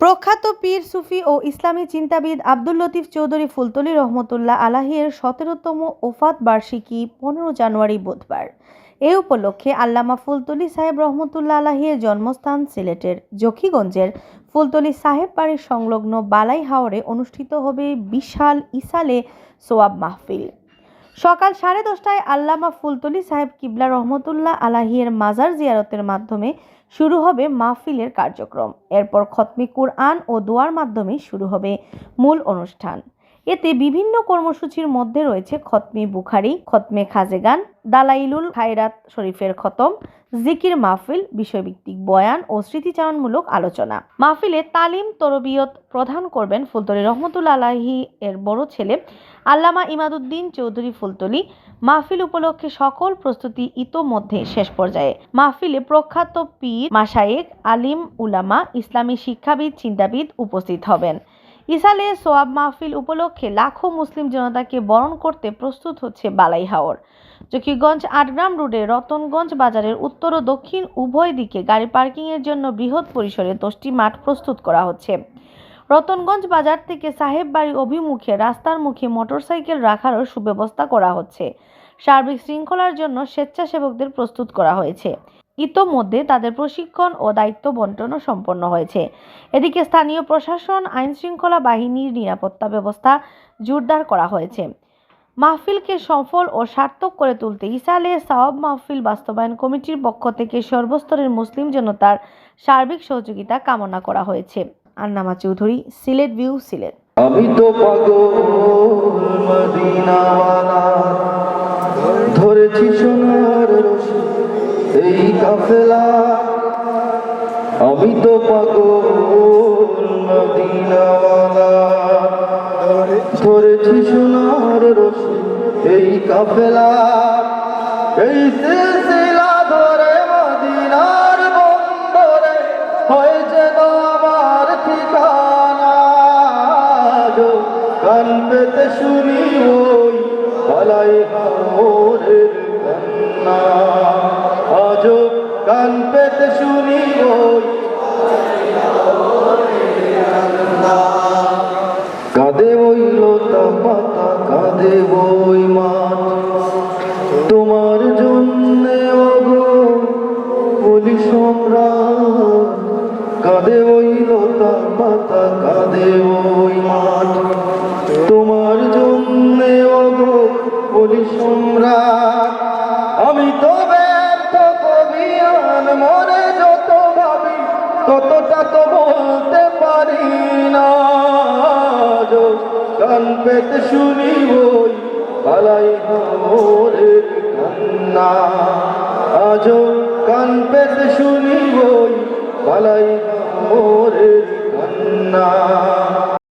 প্রখ্যাত পীর সুফি ও ইসলামী চিন্তাবিদ আব্দুল লতিফ চৌধুরী ফুলতলি রহমতুল্লাহ আলাহির সতেরোতম ওফাত বার্ষিকী পনেরো জানুয়ারি বুধবার। এ উপলক্ষে আল্লামা ফুলতলি সাহেব রহমতুল্লাহ আলাহির জন্মস্থান সিলেটের জকিগঞ্জের ফুলতলি সাহেব বাড়ির সংলগ্ন বালাই হাওরে অনুষ্ঠিত হবে বিশাল ইসালে সোয়াব মাহফিল। সকাল সাড়ে দশটায় আল্লামা ফুলতলি সাহেব কিবলা রহমতুল্লাহ আলাহিয়ের মাজার জিয়ারতের মাধ্যমে শুরু হবে মাহফিলের কার্যক্রম। এরপর খতমি কুরআন ও দোয়ার মাধ্যমে শুরু হবে মূল অনুষ্ঠান। এতে বিভিন্ন কর্মসূচির মধ্যে রয়েছে খতমি বুখারি, খতমে খাজেগান, দালাইলুল খায়রাত শরীফের খতম, জিকির মাহফিল, বিষয়ভিত্তিক বয়ান ও স্মৃতিচারণমূলক আলোচনা। মাহফিলে তালিম তরবিয়ত প্রদান করবেন ফুলতলি রহমতুল্লা আলাহি এর বড় ছেলে আল্লামা ইমাদুদ্দিন চৌধুরী ফুলতলি। মাহফিল উপলক্ষে সকল প্রস্তুতি ইতোমধ্যে শেষ পর্যায়ে। মাহফিলে প্রখ্যাত পীর মাসায়েক আলিম, উলামা, ইসলামী শিক্ষাবিদ, চিন্তাবিদ উপস্থিত হবেন। ইসালে সোয়াব মাহফিল উপলক্ষে লাখো মুসলিম জনতাকে বরণ করতে প্রস্তুত হচ্ছে বালাই হাওর। জকিগঞ্জ আটগ্রাম রোডে রতনগঞ্জ বাজারের উত্তর ও দক্ষিণ উভয় দিকে গাড়ি পার্কিংয়ের জন্য বৃহৎ পরিসরে দশটি মাঠ প্রস্তুত করা হচ্ছে। রতনগঞ্জ বাজার থেকে সাহেব বাড়ি অভিমুখে রাস্তার মুখে মোটরসাইকেল রাখারও সুব্যবস্থা করা হচ্ছে। সার্বিক শৃঙ্খলার জন্য স্বেচ্ছাসেবকদের প্রস্তুত করা হয়েছে। ইতোমধ্যে তাদের প্রশিক্ষণ ও দায়িত্ব বন্টনও সম্পন্ন হয়েছে। এদিকে স্থানীয় প্রশাসন আইন শৃঙ্খলা বাহিনীর নিরাপত্তা ব্যবস্থা জোরদার করা হয়েছে। মাহফিলকে সফল ও সার্থক করে তুলতে ইসালে সাওয়াব মাহফিল বাস্তবায়ন কমিটির পক্ষ থেকে সর্বস্তরের মুসলিম জনতার সার্বিক সহযোগিতা কামনা করা হয়েছে। আন্নামা চৌধুরী, সিলেট ভিউ, সিলেট। আমি তো পাগল ধরেছি এই কাফেলা আমি তো পাগল সোনার রশি এই কাফেলা। এই ধরে মদিনার হয় শুনি ওই পালাই হাওরের কান্না কান পেতে শুনি ওই। কাঁদে ওই লতা পাতা, কাঁদে ওই মাঠ। তোমার জন্যে ওগো বলি কাঁদে ওই লতা পাতা, কাঁদে ওই মাঠ। তোমার জন্যে ওগো বলি ততটা তো বলতে পারি না। কান পেতে শুনি ওই পালাই হাওরের কান্না। আজও কান পেতে শুনি ওই পালাই হাওরের কান্না।